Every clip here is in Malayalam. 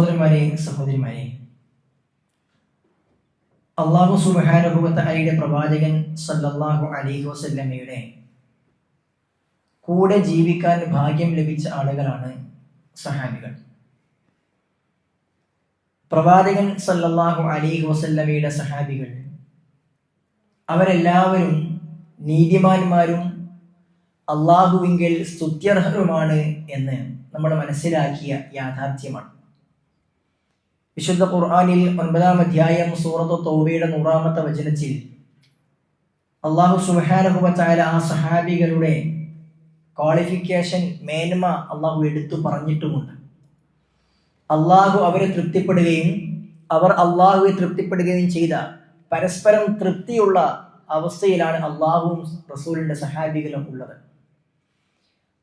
സഹോദരന്മാരെ സഹോദരിമാരെ. അള്ളാഹു സുബാനുഭവത്തെ അലിയുടെ പ്രവാചകൻ സല്ലാഹു അലൈഹി വസല്ലമ്മയുടെ കൂടെ ജീവിക്കാൻ ഭാഗ്യം ലഭിച്ച ആളുകളാണ് സഹാബികൾ. പ്രവാചകൻ സല്ലാഹു അലൈഹി വസല്ലമ്മയുടെ സഹാബികൾ. അവരെല്ലാവരും നീതിമാന്മാരും അള്ളാഹുവിങ്കിൽ സ്തുത്യർഹരുമാണ് എന്ന് നമ്മൾ മനസ്സിലാക്കിയ യാഥാർത്ഥ്യമാണ്. വിശുദ്ധ ഖുർആാനിൽ ഒൻപതാം അധ്യായം സൂറത്ത് തൗബയുടെ നൂറാമത്തെ വചനത്തിൽ അള്ളാഹു സുബാനഹുബത്തായ ആ സഹാബികളുടെ ക്വാളിഫിക്കേഷൻ മേന്മ അള്ളാഹു എടുത്തു പറഞ്ഞിട്ടുമുണ്ട്. അള്ളാഹു അവരെ തൃപ്തിപ്പെടുകയും അവർ അള്ളാഹുവെ തൃപ്തിപ്പെടുകയും ചെയ്ത പരസ്പരം തൃപ്തിയുള്ള അവസ്ഥയിലാണ് അള്ളാഹുവും റസൂലിന്റെ സഹാബികളും ഉള്ളത്.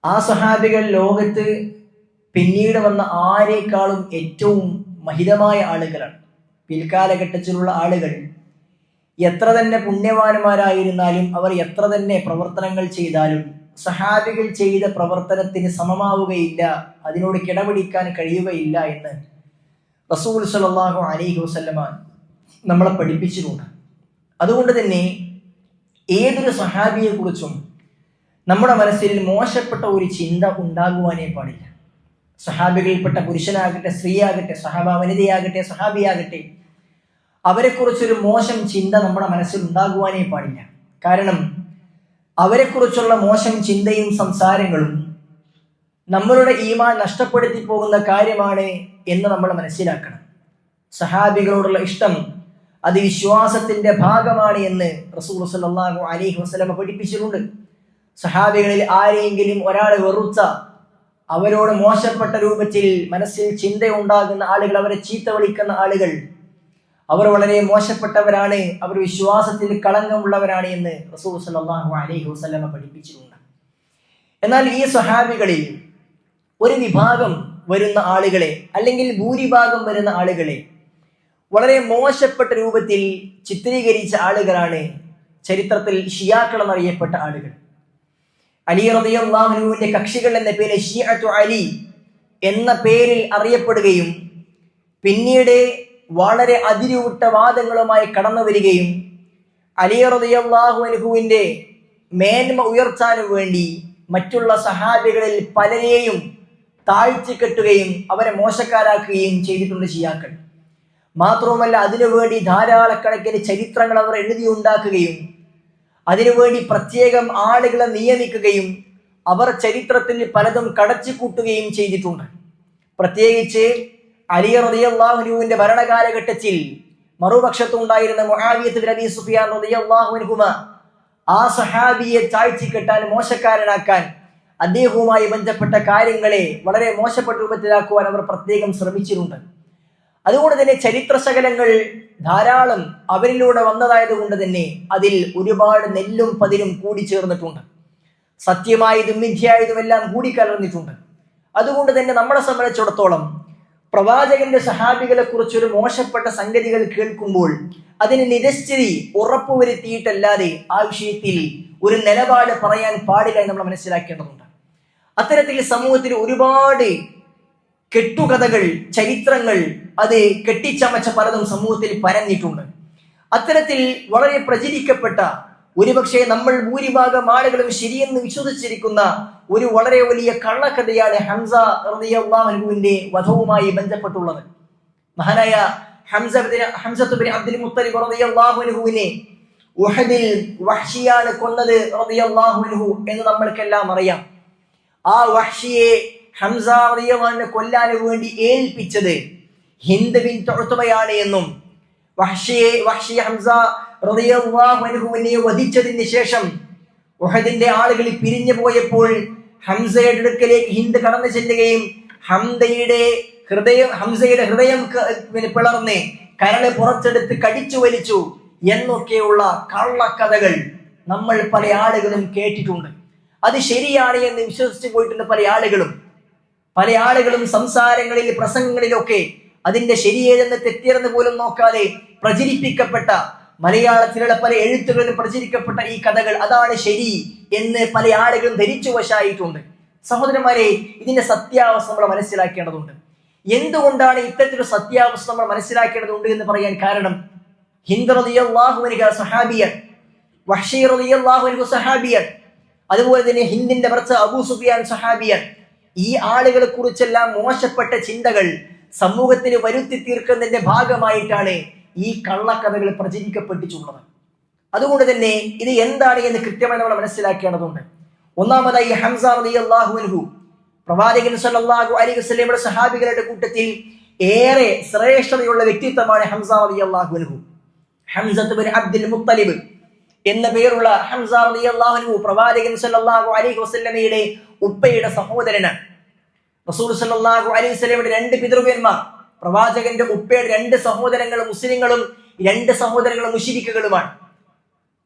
ആ സഹാബികൾ ലോകത്ത് പിന്നീട് വന്ന ആരെക്കാളും ഏറ്റവും മഹിതമായ ആളുകളാണ് പിൽക്കാലഘട്ടത്തിലുള്ള ആളുകൾ എത്ര തന്നെ പുണ്യവാന്മാരായിരുന്നാലും അവർ എത്ര തന്നെ പ്രവർത്തനങ്ങൾ ചെയ്താലും സഹാബികൾ ചെയ്ത പ്രവർത്തനത്തിന് സമമാവുകയില്ല അതിനോട് കിടപിടിക്കാൻ കഴിയുകയില്ല എന്ന് റസൂൽ സലാഹു അലൈഹി വസ്ലമാൻ നമ്മളെ പഠിപ്പിച്ചിട്ടുണ്ട്. അതുകൊണ്ട് തന്നെ ഏതൊരു സഹാബിയെക്കുറിച്ചും നമ്മുടെ മനസ്സിൽ മോശപ്പെട്ട ഒരു ചിന്ത ഉണ്ടാകുവാനേ പാടില്ല. സഹാബികളിൽപ്പെട്ട പുരുഷനാകട്ടെ സ്ത്രീയാകട്ടെ സഹാബ വനിതയാകട്ടെ സഹാബിയാകട്ടെ അവരെക്കുറിച്ചൊരു മോശം ചിന്ത നമ്മുടെ മനസ്സിൽ ഉണ്ടാകുവാനേ പാടില്ല. കാരണം അവരെക്കുറിച്ചുള്ള മോശം ചിന്തയും സംസാരങ്ങളും നമ്മളുടെ ഈമാൻ നഷ്ടപ്പെടുത്തി പോകുന്ന കാര്യമാണ് എന്ന് നമ്മൾ മനസ്സിലാക്കണം. സഹാബികളോടുള്ള ഇഷ്ടം അത് വിശ്വാസത്തിന്റെ ഭാഗമാണ് എന്ന് റസൂൽ സല്ലാഹു വസ്ലമ പഠിപ്പിച്ചിട്ടുണ്ട്. സഹാബികളിൽ ആരെയെങ്കിലും ഒരാളെ വെറുത്ത അവരോട് മോശപ്പെട്ട രൂപത്തിൽ മനസ്സിൽ ചിന്തയുണ്ടാകുന്ന ആളുകൾ അവരെ ചീത്ത വിളിക്കുന്ന ആളുകൾ അവർ വളരെ മോശപ്പെട്ടവരാണ് അവർ വിശ്വാസത്തിൽ കളങ്കമുള്ളവരാണ് എന്ന് റസൂൽ അലൈഹി പഠിപ്പിച്ചിട്ടുണ്ട്. എന്നാൽ ഈ സ്വഹാബികളിൽ ഒരു വിഭാഗം വരുന്ന ആളുകളെ അല്ലെങ്കിൽ ഭൂരിഭാഗം വരുന്ന ആളുകളെ വളരെ മോശപ്പെട്ട രൂപത്തിൽ ചിത്രീകരിച്ച ആളുകളാണ് ചരിത്രത്തിൽ ഷിയാക്കൾ എന്നറിയപ്പെട്ട ആളുകൾ. അലി റബിയുല്ലാഹുനുവിന്റെ കക്ഷികൾ എന്ന പേര് അലി എന്ന പേരിൽ അറിയപ്പെടുകയും പിന്നീട് വളരെ അതിരുവിട്ട വാദങ്ങളുമായി കടന്നു വരികയും അലി റബിയുല്ലാഹുനുഹുവിന്റെ മേന്മ ഉയർത്താനും വേണ്ടി മറ്റുള്ള സഹാബികളിൽ പലരെയും താഴ്ത്തിക്കെട്ടുകയും അവരെ മോശക്കാരാക്കുകയും ചെയ്തിട്ടുണ്ട് ഷിയാക്കൾ. മാത്രവുമല്ല അതിനുവേണ്ടി ധാരാളക്കണക്കിന് ചരിത്രങ്ങൾ അവർ എഴുതിയുണ്ടാക്കുകയും അതിനുവേണ്ടി പ്രത്യേകം ആളുകളെ നിയമിക്കുകയും അവർ ചരിത്രത്തിൽ പലതും കടച്ചു കൂട്ടുകയും ചെയ്തിട്ടുണ്ട്. പ്രത്യേകിച്ച് അലി റളിയല്ലാഹുവിന്റെ ഭരണകാലഘട്ടത്തിൽ മറുപക്ഷത്തുണ്ടായിരുന്ന റളിയല്ലാഹുവിൻഹുമ ആ സഹാബിയെ താഴ്ത്തിക്കെട്ടാൻ മോശക്കാരനാക്കാൻ അദ്ദേഹവുമായി ബന്ധപ്പെട്ട കാര്യങ്ങളെ വളരെ മോശപ്പെട്ട രൂപത്തിലാക്കുവാൻ അവർ പ്രത്യേകം ശ്രമിച്ചിട്ടുണ്ട്. അതുകൊണ്ട് തന്നെ ചരിത്ര ശകലങ്ങൾ ധാരാളം അവരിലൂടെ വന്നതായത് കൊണ്ട് തന്നെ അതിൽ ഒരുപാട് നെല്ലും പതിരും കൂടി ചേർന്നിട്ടുണ്ട്. സത്യമായതും കൂടി കൂടിക്കലർന്നിട്ടുണ്ട് അതുകൊണ്ട് തന്നെ നമ്മളെ സംബന്ധിച്ചിടത്തോളം പ്രവാചകന്റെ സഹാബികളെ കുറിച്ചൊരു മോശപ്പെട്ട സംഗതികൾ കേൾക്കുമ്പോൾ അതിന് നിരസ്ഥിതി ഉറപ്പുവരുത്തിയിട്ടല്ലാതെ ആ വിഷയത്തിൽ ഒരു നിലപാട് പറയാൻ പാടില്ല എന്ന് നമ്മൾ മനസ്സിലാക്കേണ്ടതുണ്ട്. അത്തരത്തിൽ സമൂഹത്തിൽ ഒരുപാട് കെട്ടുകഥകൾ ചരിത്രങ്ങൾ അത് കെട്ടിച്ചമച്ച പലതും സമൂഹത്തിൽ പരന്നിട്ടുണ്ട്. അത്തരത്തിൽ വളരെ പ്രചരിക്കപ്പെട്ട ഒരുപക്ഷെ നമ്മൾ ഭൂരിഭാഗം ആളുകളും ശരിയെന്ന് വിശ്വസിച്ചിരിക്കുന്ന ഒരു വളരെ വലിയ കള്ളക്കഥയാണ് ഹംസ റളിയല്ലാഹുവിന്റെ വധവുമായി ബന്ധപ്പെട്ടുള്ളത്. മഹാനായ ഹംസ ഹംസത്തുബിൻ അബ്ദുൽ മുത്തലിബ് റളിയല്ലാഹുവിനെ ഉഹദിൽ കൊന്നത് എന്ന് നമ്മൾക്കെല്ലാം അറിയാം. ആ വഹ്ഷിയെ ഹംസ റളിയല്ലാഹുവിനെ കൊല്ലാൻ വേണ്ടി ഏൽപ്പിച്ചത് ഹിന്ദ് ബിൻ തുഅ്തുബയാണ് എന്നും വഹ്ഷിയെ വഹ്ഷി ഹംസ റളിയല്ലാഹുവിനെ വധിച്ചതിന് ശേഷം ഉഹദിന്റെ ആളുകൾ പിരിഞ്ഞു പോയപ്പോൾ ഹംസയുടെ അടുക്കലേക്ക് ഹിന്ദ് കടന്നു ചെല്ലുകയും ഹംസയുടെ ഹൃദയം ഹംസയുടെ ഹൃദയം പിളർന്ന് കരൾ പുറത്തെടുത്ത് കടിച്ചു വലിച്ചു എന്നൊക്കെയുള്ള കള്ളക്കഥകൾ നമ്മൾ പല ആളുകളും കേട്ടിട്ടുണ്ട്. അത് ശരിയാണ് എന്ന് വിശ്വസിച്ചു പോയിട്ടുണ്ട് പല ആളുകളും. പല ആളുകളും സംസാരങ്ങളിൽ പ്രസംഗങ്ങളിലൊക്കെ അതിന്റെ ശരിയേതെന്ന് തെറ്റിയെന്ന് പോലും നോക്കാതെ പ്രചരിപ്പിക്കപ്പെട്ട മലയാളത്തിലുള്ള പല എഴുത്തുകളിലും പ്രചരിക്കപ്പെട്ട ഈ കഥകൾ അതാണ് ശരി എന്ന് പല ആളുകളും ധരിച്ചു വശായിട്ടുണ്ട്. സഹോദരന്മാരെ ഇതിന്റെ സത്യാവസ്ഥ നമ്മൾ മനസ്സിലാക്കേണ്ടതുണ്ട്. എന്തുകൊണ്ടാണ് ഇത്തരത്തിലൊരു സത്യാവസ്ഥ നമ്മൾ മനസ്സിലാക്കേണ്ടതുണ്ട് എന്ന് പറയാൻ കാരണം? ഹിന്ദ് റളിയല്ലാഹുവിനുക സഹാബിയൻ വഷീർ സഹാബിയൻ അതുപോലെ തന്നെ ഹിന്ദിന്റെ ഭർത്ത അബൂ സുഫിയാൻ സഹാബിയൻ ഈ ആളുകളെ കുറിച്ചെല്ലാം മോശപ്പെട്ട ചിന്തകൾ സമൂഹത്തിന് വരുത്തി തീർക്കുന്നതിന്റെ ഭാഗമായിട്ടാണ് ഈ കള്ളക്കഥകൾ പ്രചരിക്കപ്പെട്ടിട്ടുള്ളത് അതുകൊണ്ട് തന്നെ ഇത് എന്താണ് എന്ന് കൃത്യമായി നമ്മൾ മനസ്സിലാക്കേണ്ടതുണ്ട്. ഒന്നാമതായി ഹംസ റളിയല്ലാഹു അൻഹു. പ്രവാചകൻ സല്ലാഹു അലി വസല്ലമയുടെ സഹാബികളുടെ കൂട്ടത്തിൽ ഏറെ ശ്രേഷ്ഠതയുള്ള വ്യക്തിത്വമാണ് ഹംസ റളിയല്ലാഹു അൻഹു. ഹംസത്ത് അബ്ദുൽ മുത്തലിബ് എന്ന പേരുള്ള ഹംസ അലി അൻഹു പ്രവാചകൻ സല്ലാഹു അലി വസല്ലമയുടെ ഉപ്പയുടെ സഹോദരനാണ് റസൂൽ സല്ലാഹു അലൈഹി വസല്ലമയുടെ രണ്ട് പിതൃവ്യന്മാർ പ്രവാചകന്റെ ഉപ്പയുടെ രണ്ട് സഹോദരങ്ങൾ മുസ്ലിങ്ങളും രണ്ട് സഹോദരങ്ങൾ മുഷിരിക്കുകളുമാണ്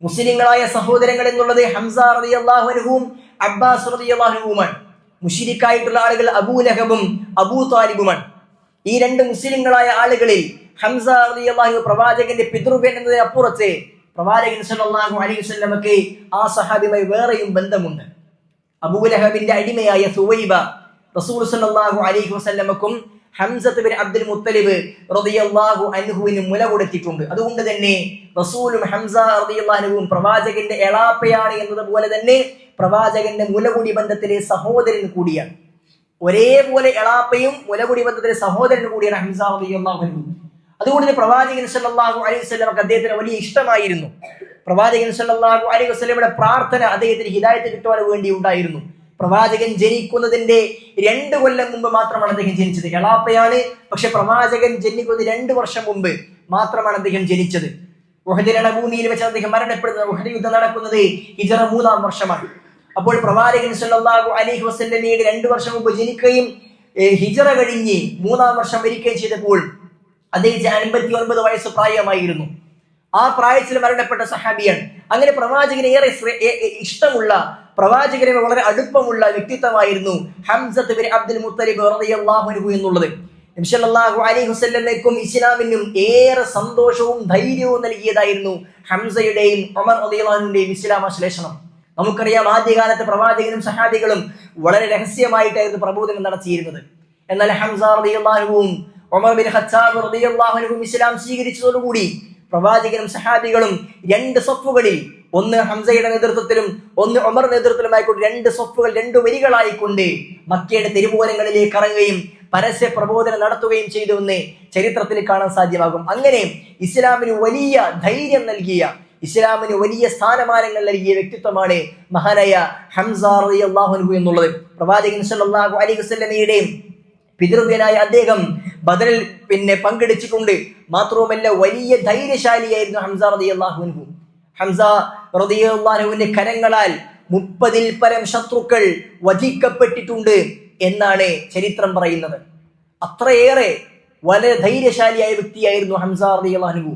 മുസ്ലിങ്ങളായ സഹോദരങ്ങൾ എന്നുള്ളത് ഹംസ റളിയല്ലാഹു അൻഹുവും അബ്ബാസ് റളിയല്ലാഹു അൻഹുവുമാണ്. മുഷിരിക്കായിട്ടുള്ള ആളുകൾ അബൂ ലഹബും അബൂ താലിബുമാണ്. ഈ രണ്ട് മുസ്ലിങ്ങളായ ആളുകളിൽ ഹംസ റളിയല്ലാഹു പ്രവാചകന്റെ പിതൃവ്യൻ എന്നതിനപ്പുറത്ത് പ്രവാചകൻ സല്ലാഹു അലൈഹി സ്വലമക്ക് ആ സഹാബിയുമായി വേറെയും ബന്ധമുണ്ട്. അബൂലഹബിന്റെ അടിമയായ സുവൈബ റസൂൽ സല്ലല്ലാഹു അലൈഹി വസല്ലമക്കും ഹംസത്ത് ബിൻ അബ്ദുൽ മുത്തലിബ് റളിയല്ലാഹു അൻഹുവിന് മുല കൊടുത്തിട്ടുണ്ട്. അതുകൊണ്ട് തന്നെ റസൂലും ഹംസ റളിയല്ലാഹുവും പ്രവാചകന്റെ എളാപ്പയാണ് എന്നതുപോലെ തന്നെ പ്രവാചകന്റെ മുലകുടി ബന്ധത്തിലെ സഹോദരൻ കൂടിയാണ്. ഒരേപോലെ എളാപ്പയും മുലകുടി ബന്ധത്തിലെ സഹോദരൻ കൂടിയാണ് ഹംസ അൻഹു. അതുകൊണ്ട് പ്രവാചകൻ സല്ലല്ലാഹു അലൈഹി വസല്ലമക്ക് അദ്ദേഹത്തിന് വലിയ ഇഷ്ടമായിരുന്നു. പ്രവാചകൻ സല്ലല്ലാഹു അലൈഹി വസല്ലമയുടെ പ്രാർത്ഥന അദ്ദേഹത്തിന് ഹിദായത്ത് കിട്ടുവാൻ വേണ്ടി ഉണ്ടായിരുന്നു. പ്രവാചകൻ ജനിക്കുന്നതിന്റെ രണ്ട് കൊല്ലം മുമ്പ് മാത്രമാണ് അദ്ദേഹം ജനിച്ചത്. എളാപ്പയാണ് പക്ഷെ പ്രവാചകൻ ജനിക്കുന്നത് രണ്ട് വർഷം മുമ്പ് മാത്രമാണ് അദ്ദേഹം ജനിച്ചത്. ഭൂമിയിൽ വെച്ച് അദ്ദേഹം മരണപ്പെടുന്നത്. ഉഹദ് യുദ്ധം നടക്കുന്നത് ഹിജറ മൂന്നാം വർഷമാണ്. അപ്പോൾ പ്രവാചകൻ സല്ലല്ലാഹു അലൈഹി വസല്ലമയുടെ രണ്ട് വർഷം മുമ്പ് ജനിക്കുകയും ഹിജറ കഴിഞ്ഞ് മൂന്നാം വർഷം മരിക്കുകയും ചെയ്തപ്പോൾ അദ്ദേഹത്തിന് അൻപത്തി ഒൻപത് വയസ്സ് പ്രായമായിരുന്നു. ആ പ്രായത്തിൽ മരണപ്പെട്ട സഹാബിയാണ്. അങ്ങനെ പ്രവാചകന് ഏറെ ഇഷ്ടമുള്ള പ്രവാചകന് വളരെ അടുപ്പമുള്ള വ്യക്തിത്വമായിരുന്നു ഹംസത്ത് ബിൻ അബ്ദുൽ മുത്തലിബ് റളിയല്ലാഹു എന്നുള്ളത്. നബി സല്ലല്ലാഹു അലൈഹി വസല്ലമയ്ക്കും ഇസ്ലാമിനും ഏറെ സന്തോഷവും ധൈര്യവും നൽകിയതായിരുന്നു ഹംസയുടെയും ഉമർ റളിയല്ലാഹുവിന്റെയും ഇസ്ലാമ ശ്ലേഷണം നമുക്കറിയാം ആദ്യകാലത്ത് പ്രവാചകനും സഹാബികളും വളരെ രഹസ്യമായിട്ടായിരുന്നു പ്രബോധനം നടത്തിയിരുന്നത്. എന്നാൽ ഹംസ റളിയല്ലാഹുവും ഉമർ ബിൻ ഖത്താബ് റളിയല്ലാഹു അൻഹുവും ഇസ്ലാം സ്വീകരിച്ചതോടുകൂടി പ്രവാചകനും സഹാബികളും രണ്ട് സ്വപ്പുകളിൽ ഒന്ന് ഹംസയുടെ നേതൃത്വത്തിലും ഒന്ന് ഉമർ നേതൃത്വത്തിലുമായിക്കൊണ്ട് രണ്ട് സൊഫുകൾ രണ്ട് വരികളായിക്കൊണ്ട് മക്കയുടെ തെരുവോരങ്ങളിലേക്ക് ഇറങ്ങുകയും പരസ്യ പ്രബോധനം നടത്തുകയും ചെയ്തു എന്ന് ചരിത്രത്തിൽ കാണാൻ സാധ്യമാകും. അങ്ങനെ ഇസ്ലാമിന് വലിയ ധൈര്യം നൽകിയ ഇസ്ലാമിന് വലിയ സ്ഥാനമാനങ്ങൾ നൽകിയ വ്യക്തിത്വമാണ് മഹാനായ ഹംസ അൻഹു എന്നുള്ളത്. പ്രവാചകൻ സല്ലല്ലാഹു അലൈഹി പിതൃവ്യനായ അദ്ദേഹം ബദറിൽ പിന്നെ പങ്കെടുത്തിട്ടുണ്ട്. മാത്രവുമല്ല വലിയ ധൈര്യശാലിയായിരുന്നു ഹംസ റതി അൻഹു. ഹംസ റതി അള്ളാഹുവിന്റെ കരങ്ങളാൽ മുപ്പതിൽ പരം ശത്രുക്കൾ വധിക്കപ്പെട്ടിട്ടുണ്ട് എന്നാണ് ചരിത്രം പറയുന്നത്. അത്രയേറെ വളരെ ധൈര്യശാലിയായ വ്യക്തിയായിരുന്നു ഹംസ റതി അൻഹു.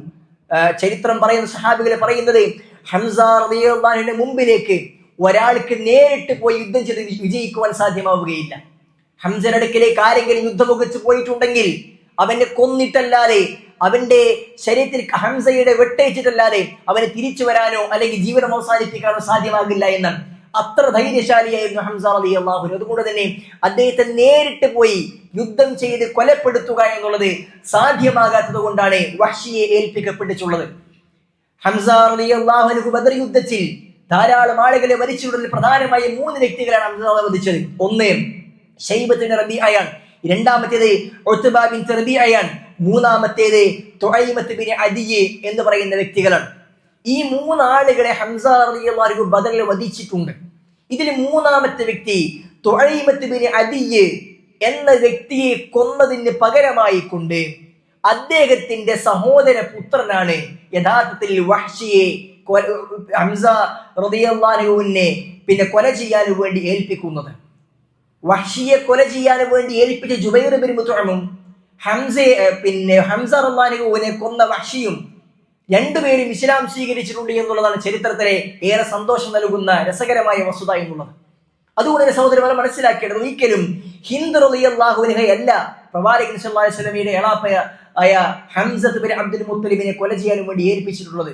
ചരിത്രം പറയുന്ന സഹാബികളെ പറയുന്നത് ഹംസ റതി അള്ളാഹുവിന്റെ മുമ്പിലേക്ക് ഒരാൾക്ക് നേരിട്ട് പോയി യുദ്ധം ചെയ്ത് വിജയിക്കുവാൻ സാധ്യമാവുകയില്ല. ഹംസയുടെ അടുക്കിലേക്ക് ആരെങ്കിലും യുദ്ധമുഖിച്ച് പോയിട്ടുണ്ടെങ്കിൽ അവനെ കൊന്നിട്ടല്ലാതെ അവന്റെ ശരീരത്തിൽ ഹംസയുടെ വെട്ടേച്ചിട്ടല്ലാതെ അവനെ തിരിച്ചു വരാനോ അല്ലെങ്കിൽ ജീവനം അവസാനിപ്പിക്കാനോ സാധ്യമാകില്ല എന്നാണ് അത്ര ധൈര്യശാലിയായിരുന്നു ഹംസ അലി അള്ളാഹു അതുകൊണ്ട് തന്നെ അദ്ദേഹത്തെ നേരിട്ട് പോയി യുദ്ധം ചെയ്ത് കൊലപ്പെടുത്തുക എന്നുള്ളത് സാധ്യമാകാത്തത് കൊണ്ടാണ് വഷിയെ ഏൽപ്പിക്കപ്പെട്ടിട്ടുള്ളത്. ഹംസ റളിയല്ലാഹു അള്ളാഹുനു ബദർ യുദ്ധത്തിൽ ധാരാളം ആളുകളെ വധിച്ചിട്ടുള്ളതിൽ പ്രധാനമായും മൂന്ന് വ്യക്തികളാണ് ഹംസ വധിച്ചത്. ഒന്ന് ഷൈബത്തിന് റബീഅയാണ്. രണ്ടാമത്തേത് ഉത്ബ ബിൻ റബീഅയാണ്. മൂന്നാമത്തേത് തൊഴൈമത്ത് ബിൻ അദിയ് എന്ന് പറയുന്ന വ്യക്തികളാണ്. ഈ മൂന്നാളുകളെ ഹംസ റളിയല്ലാഹു ബദലിൽ വധിച്ചിട്ടുണ്ട്. ഇതിൽ മൂന്നാമത്തെ വ്യക്തി തൊഴൈമത്ത് ബിൻ അദിയ് എന്ന വ്യക്തിയെ കൊന്നതിന് പകരമായി കൊണ്ട് അദ്ദേഹത്തിന്റെ സഹോദര പുത്രനാണ് യഥാർത്ഥത്തിൽ വഹ്ഷിയെ ഹംസ റളിയല്ലാഹുവിനെ പിന്നെ കൊല ചെയ്യാൻ വേണ്ടി ഏൽപ്പിക്കുന്നത്. വഹ്ഷിയെ കൊല ചെയ്യാൻ വേണ്ടി ഏൽപ്പിച്ച ജുബൈർ ബിൻ മുത്തഅമും ഹംസയെ പിന്നെ ഹംസ റഹ്മാനെ കൊന്ന വഹ്ഷിയും രണ്ടുപേരും ഇസ്ലാം സ്വീകരിച്ചിട്ടുണ്ട് എന്നുള്ളതാണ് ചരിത്രത്തിലെ ഏറെ സന്തോഷം നൽകുന്ന രസകരമായ വസ്തുത എന്നുള്ളത്. അതുകൊണ്ട് സഹോദരന്മാരെ മനസ്സിലാക്കേണ്ടത് ഒരിക്കലും ഹിന്ദ് റളിയല്ലാഹുവിനെ അല്ല പ്രവാചകൻ സല്ലല്ലാഹു അലൈഹി എളാപ്പയ ആയ ഹംസത്ത് ബിൻ അബ്ദുൽ മുത്തലിബിനെ കൊല ചെയ്യാനും വേണ്ടി ഏൽപ്പിച്ചിട്ടുള്ളത്.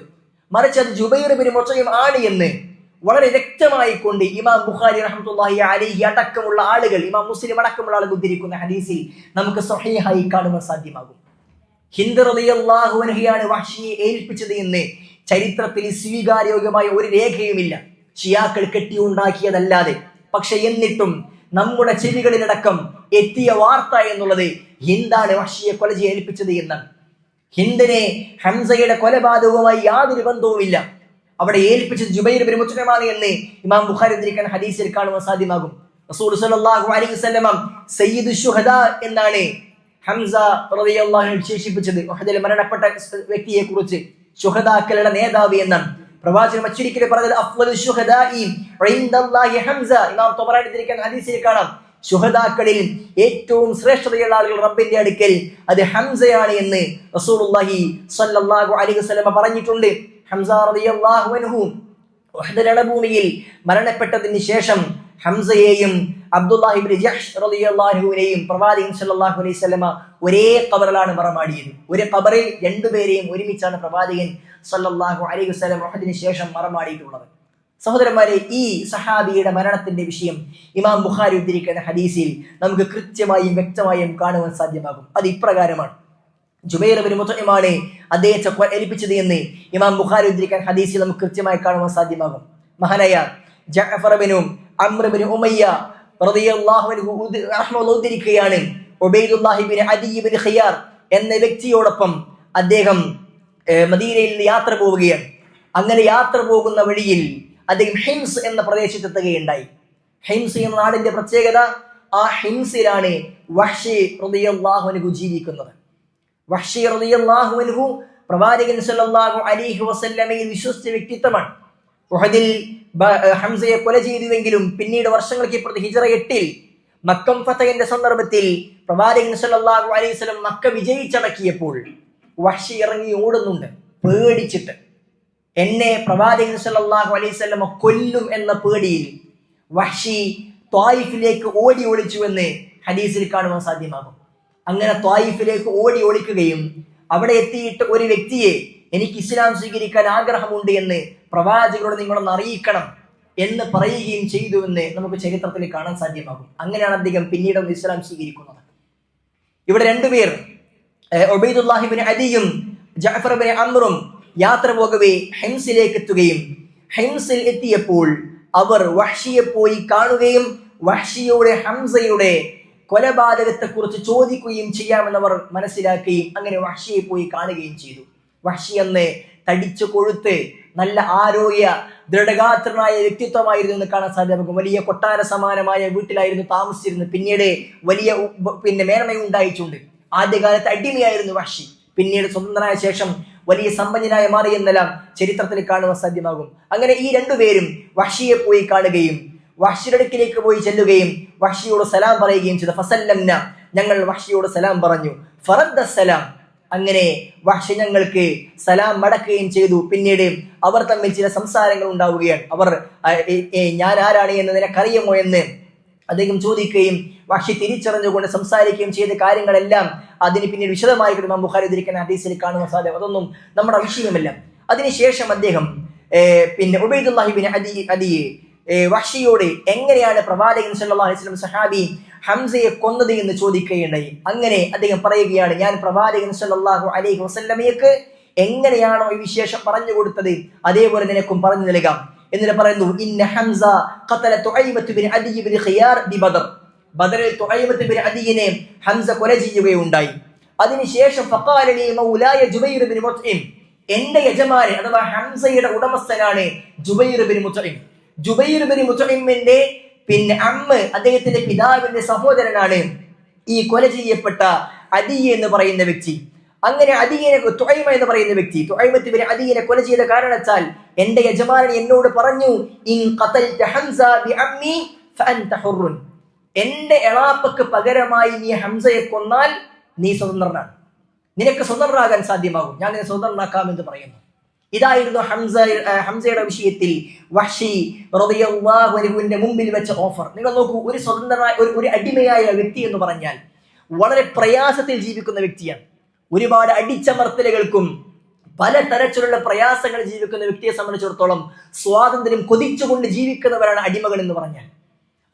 മറിച്ച് അത് ജുബൈർ ബിൻ മുത്തലിം ആണ് എന്ന് വളരെ വ്യക്തമായി കൊണ്ട് ഇമാം ബുഖാരി റഹ്മത്തുള്ളാഹി അലിഹി അടക്കമുള്ള ആളുകൾ ഇമാം മുസ്ലിം അടക്കമുള്ള ആളുകൾ ഉദ്ധരിക്കുന്ന ഹദീസിൽ നമുക്ക് സ്വഹീഹായി കാണുവാൻ സാധ്യമാകും. ഹിന്ദ് റളിയല്ലാഹു അൻഹയാണ് വഹ്ഷിയെ ഏൽപ്പിച്ചത് എന്ന് ചരിത്രത്തിൽ സ്വീകാര്യോഗ്യമായ ഒരു രേഖയുമില്ല. ഷിയാക്കൾ കെട്ടിയുണ്ടാക്കിയതല്ലാതെ. പക്ഷെ എന്നിട്ടും നമ്മുടെ ചെവികളിലടക്കം എത്തിയ വാർത്ത എന്നുള്ളത് ഹിന്ദാണ് വഹ്ഷിയെ കൊല ചെയ്യാൻ ഏൽപ്പിച്ചത് എന്നാണ്. ഹിന്ദിനെ ഹംസയുടെ കൊലപാതകവുമായി യാതൊരു ബന്ധവുമില്ല. അവിടെ ഏൽപ്പിച്ചത് ജുബൈർ ബിൻ മുത്തമാണ് എന്ന് ഇമാം ബുഖാരി ഹദീസിൽ കാണുവാൻ സാധ്യമാകും. എന്നാണ് ഹംസ റളിയല്ലാഹു വിശേഷിപ്പിച്ചത്. മരണപ്പെട്ട വ്യക്തിയെ കുറിച്ച് ശുഹദാക്കളുടെ നേതാവ് എന്നാണ് പ്രവാചകൻ മറ്റൊരിക്കലും പറഞ്ഞത് ഹംസ. ഇമാം ഹദീസിൽ കാണാം. ശുഹദാക്കളിൽ ഏറ്റവും ശ്രേഷ്ഠതയുള്ള ആളുകൾ റബ്ബിന്റെ അടുക്കൽ അത് ഹംസയാണ് എന്ന് റസൂലുള്ളാഹി പറഞ്ഞിട്ടുണ്ട്. ഹംസ റളിയല്ലാഹു അൻഹു ഉഹദ് രണഭൂമിയിൽ മരണപ്പെട്ടതിന് ശേഷം ഹംസയെയും അബ്ദുല്ലാഹിബിൻ ജഹ്ഷ് റളിയല്ലാഹുവിനെയും പ്രവാചകൻ അലൈഹി ഒരേ കബറിലാണ് മറമാടിയത്. ഒരു കബറിൽ രണ്ടുപേരെയും ഒരുമിച്ചാണ് പ്രവാചകൻ സല്ലാഹു അലൈഹി വസല്ലം ഉഹദിന് ശേഷം മറമാടിയിട്ടുള്ളത്. സഹോദരന്മാരെ ഈ സഹാബിയുടെ മരണത്തിന്റെ വിഷയം ഇമാം ബുഖാരി ഉദ്ധരിക്കുന്ന ഹദീസിൽ നമുക്ക് കൃത്യമായും വ്യക്തമായും കാണുവാൻ സാധ്യമാകും. അത് ഇപ്രകാരമാണ്. ജുബൈർ ബിൻ മുത്തഇമാണ് അദ്ദേഹത്തെ ഏൽപ്പിച്ചത് എന്ന് ഇമാം ബുഖാരി ഉദ്ധരിക്കാൻ ഹദീസിൽ നമുക്ക് കൃത്യമായി കാണുവാൻ സാധ്യമാകും. മഹാനായ ജഅഫർ ബിനും അംറു ബിൻ ഉമയ്യ ഉദ്ധരിക്കുകയാണ്. ഉബൈദുല്ലാഹി ബിൻ ഖിയാർ എന്ന വ്യക്തിയോടൊപ്പം അദ്ദേഹം മദീനയിൽ യാത്ര പോവുകയാണ്. അങ്ങനെ യാത്ര പോകുന്ന വഴിയിൽ അദ്ദേഹം ഹിംസ് എന്ന പ്രദേശത്തെത്തുകയുണ്ടായി. ഹിംസ് എന്ന നാടിന്റെ പ്രത്യേകത ആ ഹിംസിലാണ് റളിയല്ലാഹു അൻഹു ജീവിക്കുന്നത്. വഹ്ഷി റളിയല്ലാഹു അൻഹു പ്രവാചകൻ സല്ലല്ലാഹു അലൈഹി വസല്ലമയിൽ വിശ്വസിച്ച വ്യക്തിത്വമാണ്. ഉഹദിൽ ഹംസയെ കൊല ചെയ്തുവെങ്കിലും പിന്നീട് വർഷങ്ങൾക്ക് ഇപ്പുറത്ത് ഹിജറ എട്ടിൽ മക്കം ഫതഹിന്റെ സന്ദർഭത്തിൽ പ്രവാചകൻ സല്ലല്ലാഹു അലൈഹി വസല്ലം മക്ക വിജയിച്ചടക്കിയപ്പോൾ വഷി ഇറങ്ങി ഓടുന്നുണ്ട് പേടിച്ചിട്ട്. എന്നെ പ്രവാചകൻ സല്ലല്ലാഹു അലൈഹി വസല്ലമ കൊല്ലും എന്ന പേടിയിൽ വഷി ത്വായിഫിലേക്ക് ഓടി ഒളിച്ചു എന്ന് ഹദീസിൽ കാണുവാൻ സാധ്യമാകും. അങ്ങനെ ത്വായിഫിലേക്ക് ഓടി ഒളിക്കുകയും അവിടെ എത്തിയിട്ട് ഒരു വ്യക്തിയെ എനിക്ക് ഇസ്ലാം സ്വീകരിക്കാൻ ആഗ്രഹമുണ്ട് എന്ന് പ്രവാചകരോട് നിങ്ങളൊന്ന് അറിയിക്കണം എന്ന് പറയുകയും ചെയ്തു എന്ന് നമുക്ക് ചരിത്രത്തിൽ കാണാൻ സാധ്യമാകും. അങ്ങനെയാണ് അദ്ദേഹം പിന്നീട് ഇസ്ലാം സ്വീകരിക്കുന്നത്. ഇവിടെ രണ്ടുപേർ ഒബൈദുല്ലാഹിബിന് അലിയും ജാഫർബിന് അമറും യാത്ര പോകവേ ഹെംസിലേക്ക് എത്തുകയും ഹെംസിൽ എത്തിയപ്പോൾ അവർ വഹ്ഷിയെ പോയി കാണുകയും വഹ്ഷിയുടെ ഹംസയുടെ കൊലപാതകത്തെ കുറിച്ച് ചോദിക്കുകയും ചെയ്യാമെന്നവർ മനസ്സിലാക്കുകയും അങ്ങനെ വഹ്ഷിയെ പോയി കാണുകയും ചെയ്തു. വഹ്ഷി അന്ന് തടിച്ചു കൊഴുത്ത് നല്ല ആരോഗ്യ ദൃഢഗാത്രനായ വ്യക്തിത്വമായിരുന്നു എന്ന് കാണാൻ സാധ്യമാകും വലിയ കൊട്ടാര സമാനമായ വീട്ടിലായിരുന്നു താമസിച്ചിരുന്നത്. പിന്നീട് വലിയ പിന്നെ മേന്മയും ഉണ്ടായിട്ടുണ്ട്. ആദ്യകാലത്ത് അടിമയായിരുന്നു വഹ്ഷി. പിന്നീട് സ്വതന്ത്രനായ ശേഷം വലിയ സമ്പന്നനായ മാറിയെന്നെല്ലാം ചരിത്രത്തിൽ കാണുവാൻ സാധ്യമാകും. അങ്ങനെ ഈ രണ്ടുപേരും വഷിയെ പോയി കാണുകയും വഹ്ഷിയുടെ അടുക്കിലേക്ക് പോയി ചെല്ലുകയും വഹ്ഷിയോട് സലാം പറയുകയും ചെയ്തു. ഫസല്ലംന. ഞങ്ങൾ വഹ്ഷിയോട് സലാം പറഞ്ഞു. ഫറദ്ദ സലാം. അങ്ങനെ വഹ്ഷി ഞങ്ങൾക്ക് സലാം മടക്കുകയും ചെയ്തു. പിന്നീട് അവർ തമ്മിൽ ചില സംസാരങ്ങൾ ഉണ്ടാവുകയാണ്. അവർ ഞാൻ ആരാണ് എന്ന് നിനക്കറിയുമോ എന്ന് അദ്ദേഹം ചോദിക്കുകയും വഹ്ഷി തിരിച്ചറിഞ്ഞുകൊണ്ട് സംസാരിക്കുകയും ചെയ്ത കാര്യങ്ങളെല്ലാം അതിന് പിന്നീട് വിശദമായി ഇമാം ബുഖാരി ഹദീസിൽ കാണുന്ന സാധ്യത. അതൊന്നും നമ്മുടെ വിഷയമല്ല. അതിനുശേഷം അദ്ദേഹം പിന്നെ ഉബൈദുല്ലാഹിബിൻ അദി അദിയെ ഏർ, വഹ്ഷിയോട് എങ്ങനെയാണ് പ്രവാചകൻ സല്ലല്ലാഹു അലൈഹി വസല്ലം സഹാബി ഹംസയെ കൊന്നത് എന്ന് ചോദിക്കുകയുണ്ടായി. അങ്ങനെ അദ്ദേഹം പറയുകയാണ് ഞാൻ പ്രവാചകൻ സല്ലാഹു അലൈഹി വസല്ലമയ്ക്ക് എങ്ങനെയാണോ ഈ വിശേഷം പറഞ്ഞു കൊടുത്തത് അതേപോലെ നിനക്കും പറഞ്ഞു നൽകാം. എന്നിട്ട് പറയുന്നു ഇന്ന Hamza ഖതല Tuaimat bin Adi bin Khiyar B Badr. ബദറിൽ തുഐമത്ത് ബിൻ അദിയെ ഹംസ കൊല ചെയ്യുകയുണ്ടായി. അതിനുശേഷം ഫഖാല ലി മൗലായ ജുബൈർ ബിൻ മുത്ഇം. എന്റെ യജമാനെ അഥവാ ഹംസയുടെ ഉടമസ്ഥനാണ് Jubair bin Mutim. Jubair bin മുത്ഇമിന്റെ പിന്നെ അമ്മ അദ്ദേഹത്തിന്റെ പിതാവിന്റെ സഹോദരനാണ് ഈ കൊല ചെയ്യപ്പെട്ട അദി എന്ന് പറയുന്ന വ്യക്തി. അങ്ങനെ അദിയനെ തുഴയ്മ എന്ന് പറയുന്ന വ്യക്തി. തുഴൈമത്ത് ബിൻ അദിയനെ കൊല ചെയ്ത കാരണത്താൽ എന്റെ യജമാനൻ എന്നോട് പറഞ്ഞു ഇൻ ഖതൽ ബി അമ്മി ഫഅൻത എന്റെ എളാപ്പക്ക് പകരമായി നീ ഹംസയെ കൊന്നാൽ നീ സ്വതന്ത്രനാണ്. നിനക്ക് സ്വതന്ത്രനാകാൻ സാധ്യമാകും. ഞാൻ നിന്നെ സ്വതന്ത്രനാക്കാം എന്ന് പറയുന്നു. ഇതായിരുന്നു ഹംസ ഹംസയുടെ വിഷയത്തിൽ വഷി റബിയുവിന്റെ മുമ്പിൽ വെച്ച ഓഫർ. നിങ്ങൾ നോക്കൂ ഒരു സ്വതന്ത്രനായ ഒരു ഒരു അടിമയായ വ്യക്തി എന്ന് പറഞ്ഞാൽ വളരെ പ്രയാസത്തിൽ ജീവിക്കുന്ന വ്യക്തിയാണ്. ഒരുപാട് അടിച്ചമർത്തലുകൾക്കും പല തരത്തിലുള്ള പ്രയാസങ്ങൾ ജീവിക്കുന്ന വ്യക്തിയെ സംബന്ധിച്ചിടത്തോളം സ്വാതന്ത്ര്യം കൊതിച്ചുകൊണ്ട് ജീവിക്കുന്നവരാണ് അടിമകൾ എന്ന് പറഞ്ഞാൽ.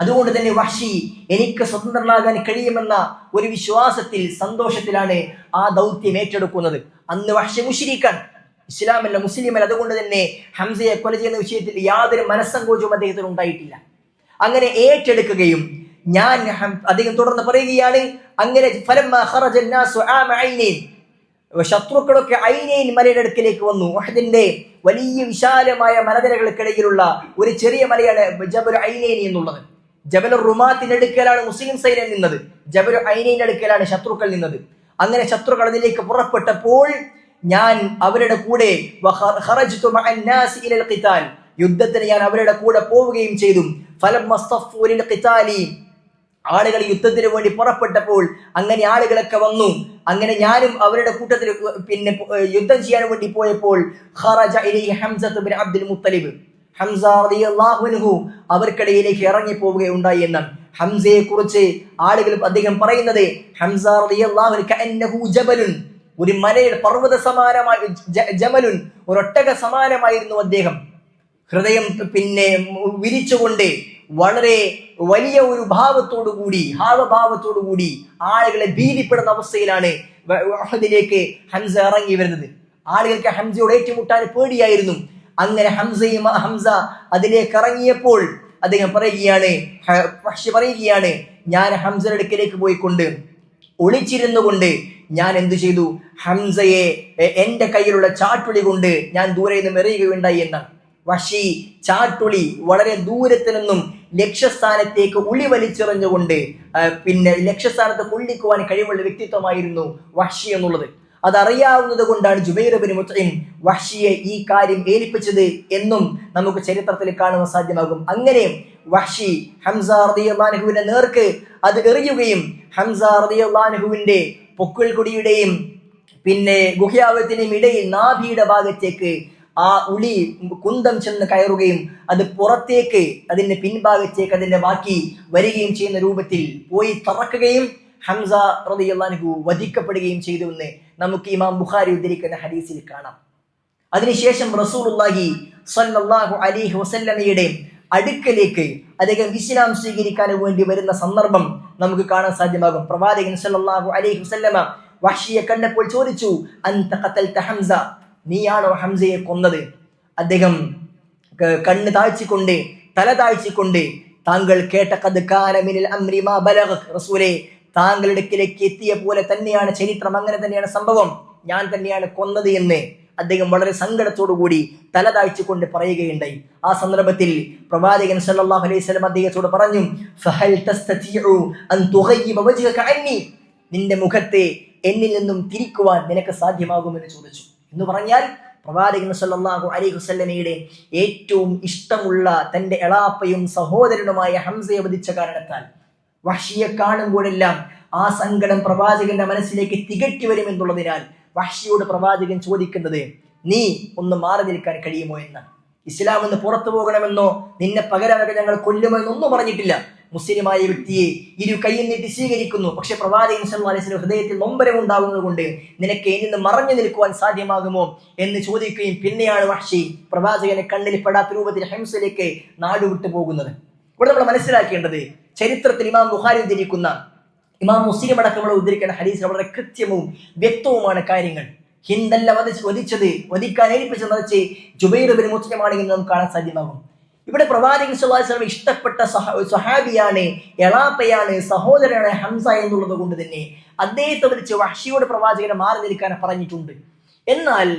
അതുകൊണ്ട് തന്നെ വഷി എനിക്ക് സ്വതന്ത്രനാകാൻ കഴിയുമെന്ന ഒരു വിശ്വാസത്തിൽ സന്തോഷത്തിലാണ് ആ ദൗത്യം ഏറ്റെടുക്കുന്നത്. അന്ന് വഷി മുഷിരിക്കാൻ ഇസ്ലാമല്ല മുസ്ലിമല്ല അതുകൊണ്ട് തന്നെ ഹംസയെ കൊല ചെയ്യുന്ന വിഷയത്തിൽ യാതൊരു മനസ്സങ്കോചവും അദ്ദേഹത്തിന് ഉണ്ടായിട്ടില്ല. അങ്ങനെ ഏറ്റെടുക്കുകയും ഞാൻ അദ്ദേഹം തുടർന്ന് പറയുകയാണ് അങ്ങനെ ശത്രുക്കളൊക്കെ ഐനയിൽ മലയുടെ അടുക്കിലേക്ക് വന്നു. ഒഹദിന്റെ വലിയ വിശാലമായ മലനിരകൾക്കിടയിലുള്ള ഒരു ചെറിയ മലയാണ് ജബൽ ഐനൈൻ എന്നുള്ളത്. ജബൽ റുമാത്തിന്റെ അടുക്കലാണ് മുസ്ലിം സൈന്യം നിന്നത്. ജബൽ ഐനൈന്റെ അടുക്കലാണ് ശത്രുക്കൾ നിന്നത്. അങ്ങനെ ശത്രുക്കൾ അതിലേക്ക് പുറപ്പെട്ടപ്പോൾ ഞാൻ അവരുടെ കൂടെ യുദ്ധത്തിന് ഞാൻ അവരുടെ കൂടെ പോവുകയും ചെയ്തു. ആളുകൾ യുദ്ധത്തിന് വേണ്ടി പുറപ്പെട്ടപ്പോൾ അങ്ങനെ ആളുകളൊക്കെ വന്നു. അങ്ങനെ ഞാനും അവരുടെ കൂട്ടത്തിൽ പിന്നെ യുദ്ധം ചെയ്യാൻ വേണ്ടി പോയപ്പോൾ അബ്ദുൽ മുത്തലിബ്. ഹംസ റളിയല്ലാഹു അവർക്കിടയിലേക്ക് ഇറങ്ങി പോവുകയുണ്ടായി എന്ന്. ഹംസയെ കുറിച്ച് ആളുകൾ അദ്ദേഹം പറയുന്നത് ഹംസ റളിയല്ലാഹു അൻഹു ജബലുൻ. ഒരു മലയുടെ പർവത സമാനമായ ജമലുൻ ഒരൊട്ടക സമാനമായിരുന്നു അദ്ദേഹം. ഹൃദയം പിന്നെ വിരിച്ചുകൊണ്ട് വളരെ വലിയ ഒരു ഭാവത്തോടു കൂടി ഹാവഭാവത്തോടു കൂടി ആളുകളെ ഭീതിപ്പെടുന്ന അവസ്ഥയിലാണ് അഹദിലേക്ക് ഹംസ ഇറങ്ങി വരുന്നത്. ആളുകൾക്ക് ഹംസയോട് ഏറ്റുമുട്ടാൻ പേടിയായിരുന്നു. അങ്ങനെ ഹംസയും ഹംസ അതിലേക്ക് ഇറങ്ങിയപ്പോൾ അദ്ദേഹം പറയുകയാണ് പക്ഷെ പറയുകയാണ് ഞാൻ ഹംസയുടെ അടുക്കലേക്ക് പോയിക്കൊണ്ട് ഒളിച്ചിരുന്നു കൊണ്ട് ഞാൻ എന്തു ചെയ്തു? ഹംസയെ എന്റെ കയ്യിലുള്ള ചാട്ടുളി കൊണ്ട് ഞാൻ ദൂരെ നിന്നും എറിയുകയുണ്ടായി എന്നാണ്. വഷി ചാട്ടുളി വളരെ ദൂരത്തു നിന്നും ലക്ഷ്യസ്ഥാനത്തേക്ക് ഉളി വലിച്ചെറിഞ്ഞുകൊണ്ട് പിന്നെ ലക്ഷ്യസ്ഥാനത്ത് കൊള്ളിക്കുവാൻ കഴിവുള്ള വ്യക്തിത്വമായിരുന്നു വഷി എന്നുള്ളത്. അതറിയാവുന്നത് കൊണ്ടാണ് ജുബൈറബിന് മുത്തയും വഷിയെ ഈ കാര്യം ഏൽപ്പിച്ചത് എന്നും നമുക്ക് ചരിത്രത്തിൽ കാണുവാൻ സാധ്യമാകും. അങ്ങനെ വഷി ഹംസ റളിയല്ലാഹുവിന്റെ നേർക്ക് അത് എറിയുകയും ഹംസ റളിയല്ലാഹുവിന്റെ പൊക്കിൾ കൊടിയുടെയും പിന്നെ ഗുഹ്യാവത്തിനും ഇടയിൽ നാഭിയുടെ ഭാഗത്തേക്ക് ആ ഉളി കുന്തം ചെന്ന് കയറുകയും അത് പുറത്തേക്ക് അതിന്റെ പിൻഭാഗത്തേക്ക് അതിന്റെ ബാക്കി വരികയും ചെയ്യുന്ന രൂപത്തിൽ പോയി തറക്കുകയും ഹംസ റളിയല്ലാഹു വധിക്കപ്പെടുകയും ചെയ്തു എന്ന് നമുക്ക് ഇമാം ബുഖാരി ഉദ്ധരിക്കുന്ന ഹദീസിൽ കാണാം. അതിനുശേഷം റസൂലുള്ളാഹി സ്വല്ലല്ലാഹു അലൈഹി വസല്ലമയുടെ അടുക്കലേക്ക് അദ്ദേഹം ഇസ്ലാം സ്വീകരിക്കാൻ വേണ്ടി വരുന്ന സന്ദർഭം നമുക്ക് കാണാൻ സാധ്യമാകും. പ്രവാചകൻ സല്ലല്ലാഹു അലൈഹി വസല്ലമ വഹ്ഷിയെ കണ്ടപ്പോൾ ചോദിച്ചു അൻത ഖതൽത ഹംസ? നീയാണോ ഹംസയെ കൊന്നത്? അദ്ദേഹം കണ്ണ് താഴ്ചിക്കൊണ്ട് തല താഴ്ചിക്കൊണ്ട് താങ്കൾ കേട്ട കത് കാലമിനിൽ അമ്രി മാ ബലഗക് റസൂലേ താങ്കളുടെ കിലേക്ക് എത്തിയ പോലെ തന്നെയാണ് ചരിത്രം. അങ്ങനെ തന്നെയാണ് സംഭവം. ഞാൻ തന്നെയാണ് കൊന്നത് എന്ന്. അദ്ദേഹം വളരെ സങ്കടത്തോടു കൂടി തല താഴ്ചിക്കൊണ്ട് പറയുകയുണ്ടായി. ആ സന്ദർഭത്തിൽ പ്രവാചകൻ സല്ലല്ലാഹു അലൈഹി വസല്ലം അദ്ദേഹത്തോട് പറഞ്ഞു ഫഹൽ നിന്റെ മുഖത്തെ എന്നിൽ നിന്നും തിരിക്കുവാൻ നിനക്ക് സാധ്യമാകുമെന്ന് ചോദിച്ചു. എന്ന് പറഞ്ഞാൽ പ്രവാചകൻ സല്ലല്ലാഹു അലൈഹി വസല്ലമയുടെ ഏറ്റവും ഇഷ്ടമുള്ള തന്റെ എളാപ്പയും സഹോദരനുമായ ഹംസയെ വധിച്ച കാരണത്താൽ വഹ്ഷിയെ കാണുമ്പോഴെല്ലാം ആ സങ്കടം പ്രവാചകന്റെ മനസ്സിലേക്ക് തികട്ടി വരും വഹ്ഷിയോട് പ്രവാചകൻ ചോദിക്കുന്നത് നീ ഒന്ന് മാറി നിൽക്കാൻ കഴിയുമോ എന്ന്? ഇസ്ലാം എന്ന് പുറത്തു പോകണമെന്നോ? നിന്നെ പകരമൊക്കെ ഞങ്ങൾ കൊല്ലുമോ എന്നൊന്നും പറഞ്ഞിട്ടില്ല. മുസ്ലിമായ വ്യക്തിയെ ഇരു കൈയിൽ നീട്ടി സ്വീകരിക്കുന്നു. പക്ഷെ പ്രവാചകൻ വസല്ലം ഹൃദയത്തിൽ നൊമ്പരം ഉണ്ടാകുന്നത് കൊണ്ട് നിനക്ക് ഇനി നിന്ന് മറഞ്ഞു നിൽക്കുവാൻ സാധ്യമാകുമോ എന്ന് ചോദിക്കുകയും പിന്നെയാണ് വഹ്ഷി പ്രവാചകനെ കണ്ണിൽ പെടാത്ത രൂപത്തിൽ ഹംസയിലേക്ക് നാടുവിട്ടു പോകുന്നത്. ഇവിടെ നമ്മൾ മനസ്സിലാക്കേണ്ടത് ചരിത്രത്തിൽ ഇമാം ബുഹാരി ഉദ്ധരിക്കുന്ന ഇമാം മുസ്ലിം അടക്കമുള്ള ഉദ്ധരിക്കുന്ന ഹദീസ് വളരെ കൃത്യവും വ്യക്തവുമാണ് കാര്യങ്ങൾ. ഹിന്ദല്ല വധിച്ച് വധിച്ചത് വധിക്കാൻ ഏൽപ്പിച്ചത് വധിച്ച് ജുബൈർ ബിൻ മുസ്ലിമാണെങ്കിൽ നമുക്ക് കാണാൻ സാധ്യമാകും. ഇവിടെ പ്രവാചകൻ വസല്ലം ഇഷ്ടപ്പെട്ട സഹ- സ്വഹാബിയാണ് എളാപ്പയാണ് സഹോദരനാണ് ഹംസ എന്നുള്ളത് കൊണ്ട് തന്നെ അദ്ദേഹത്തെ വിളിച്ച് വഹ്ഷിയോട് പ്രവാചകനെ മാറി നിൽക്കാൻ പറഞ്ഞിട്ടുണ്ട്. എന്നാൽ